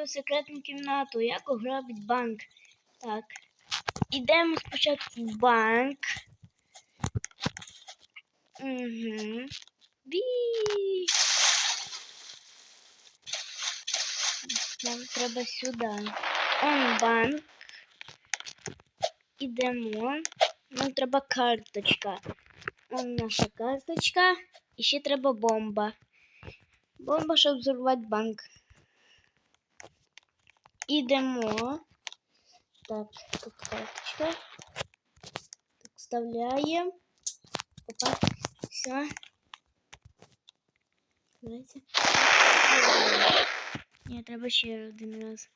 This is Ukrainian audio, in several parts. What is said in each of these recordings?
свою секретну кімнату, як ограбить банк. Так. Ідемо спочатку в банк. Угу. Нам треба сюди. Он банк. Ідемо. Нам треба карточка. Он наша карточка. І ще треба бомба. Бомба, щоб взорвати банк. Ідемо. Так, тут карточка. Так, вставляємо. Опа, все. Давайте. Ні, треба ще один раз.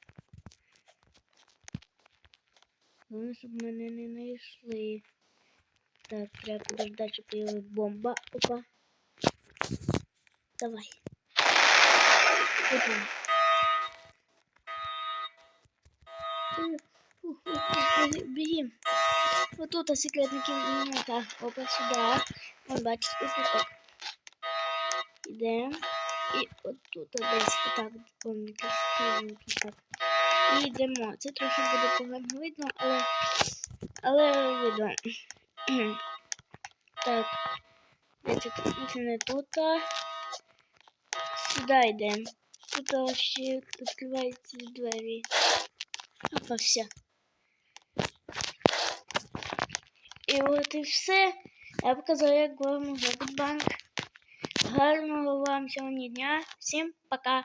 Головне, щоб мене не знайшли. Так, треба подождати, щоб появилась бомба. Опа. Давай. Опа. Бегим. Вот тут а секретна кімната. Опа, сюди. Вон, бачите, ось. Ідемо. І от тут десь отак, якийсь. І йдемо. Це трохи буде погано видно, але, але видно. так. Це не тут. Сюди йдемо. Тут ще відкриваються двері. Опа, все. І от і все. Я показала, як вам зробити банк. Гарного вам сьогодні дня. Всім пока.